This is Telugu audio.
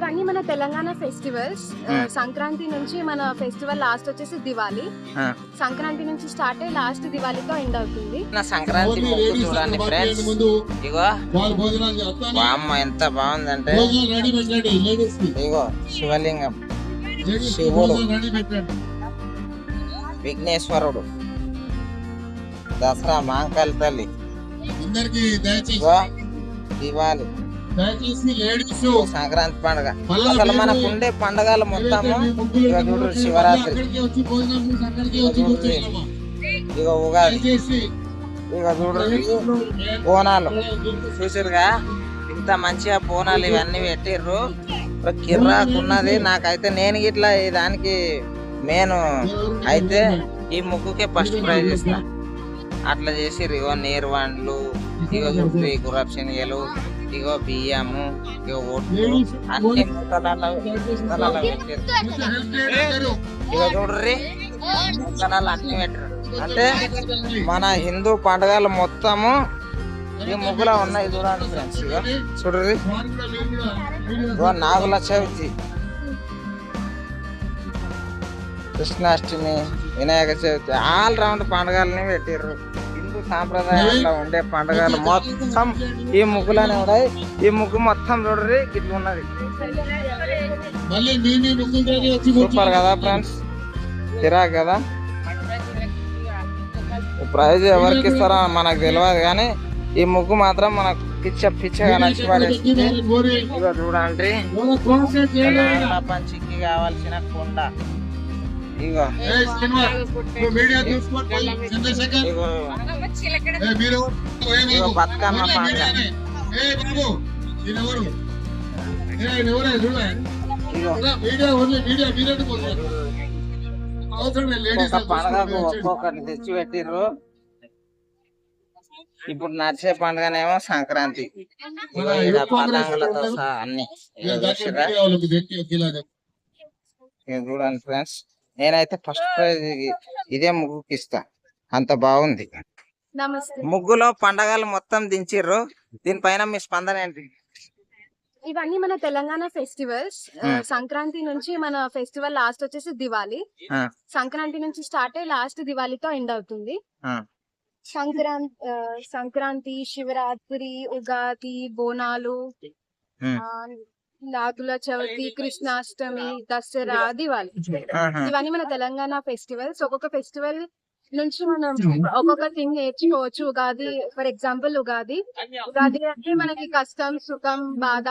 ఇవన్నీ మన తెలంగాణ ఫెస్టివల్స్. సంక్రాంతి నుంచి మన ఫెస్టివల్ లాస్ట్ వచ్చేసి దివాలి ఆ. సంక్రాంతి నుంచి స్టార్ట్ అయ్యి లాస్ట్ దివాళీతో ఎండ్ అవుతుంది. నా సంక్రాంతి చూడండి ఫ్రెండ్స్ ఇగో. బామ్మ ఎంత బాగుందంటే. ఇగో శివలింగం. శివుడు. విఘ్నేశ్వరుడు. దసరా మాంకాళి తల్లి. అందరికి దయచేసి ఇగో దివాలి దయచేసి లేడీస్ సంక్రాంతి పండుగ. అసలు మనకు ఉండే పండుగలు మొత్తము ఇక చూడు శివరాత్రి. ఇక ఉగాది. ఇక చూడు బోనాలు. చూసారుగా ఇంత మంచిగా బోనాలు ఇవన్నీ పెట్టిర్రు. ఒక కిర్రాకు ఉన్నది నాకైతే నేను ఇట్లా ఈ దానికి నేను అయితే ఈ ముగ్గుకే ఫస్ట్ ప్రైజ్ ఇస్తా. అట్లా చేసి ఇగో నీరు వండ్లు ఇగో చూడు ఇగో గుర్రపు ఇగో బియ్యము ఇగో ఓట్లు అన్ని ముక్కలలో ముక్కలలో ఇగో చూడ్రి ముక్కలలో అన్ని పెట్టారు అంటే మన హిందూ పండుగలు మొత్తము ఈ ముగ్గులో ఉన్నాయి చూడండి ఫ్రెండ్స్ ఇక చూడ్రి ఇగో నాగుల చవితి కృష్ణాష్టమి వినాయక చవితి ఆల్ రౌండ్ పండుగలని పెట్టిర్రు. సాంప్రదాయంలో ఉండే పండుగలు మొత్తం ఈ ముగ్గులోనే ఉన్నాయి. ఈ ముగ్గు మొత్తం చూడరి ఇట్లా ఉన్నది. సూపర్ కదా ఫ్రెండ్స్ కిరాక్ కదా? ప్రైజ్ ఎవరికి ఇస్తారో మనకు తెలియదు కానీ ఈ ముగ్గు మాత్రం మనకు పిచ్చ పిచ్చగా నచ్చి పడేస్తుంది ఇగో చూడండి. పంచికి కావాల్సిన కుండ. ఇగో ఇగో బతుకమ్మ పండుగకు ఒక్కొక్కటి తెచ్చి పెట్టిర్రు ఇప్పుడు నడిచే పండుగనేమో సంక్రాంతి. పతంగులతో సహా అన్ని. చూడండి ఫ్రెండ్స్ నేనైతే ఫస్ట్ ప్రైజ్ ఇదే ముగ్గుకి ఇస్తా. అంత బాగుంది. ముగ్గులో పండగలు మొత్తం దించిర్రు. దీనిపైన మీ స్పందన ఏంటి? ఇవన్నీ మన తెలంగాణ ఫెస్టివల్స్. సంక్రాంతి నుంచి మన ఫెస్టివల్ లాస్ట్ వచ్చేసి దివాలి సంక్రాంతి నుంచి స్టార్ట్ అయ్యి లాస్ట్ దివాళీతో ఎండ్ అవుతుంది. సంక్రాంతి సంక్రాంతి శివరాత్రి ఉగాది బోనాలు నాగుల చవితి కృష్ణాష్టమి దసరా దివాళి. ఆహా, ఇవన్నీ మన తెలంగాణ ఫెస్టివల్స్. ఒక్కొక్క ఫెస్టివల్ నుంచి మనం ఒక్కొక్క థింగ్ నేర్చుకోవచ్చు. Ugadi for example Ugadi. Ugadi అంటే మనకి కష్టం సుఖం బాధ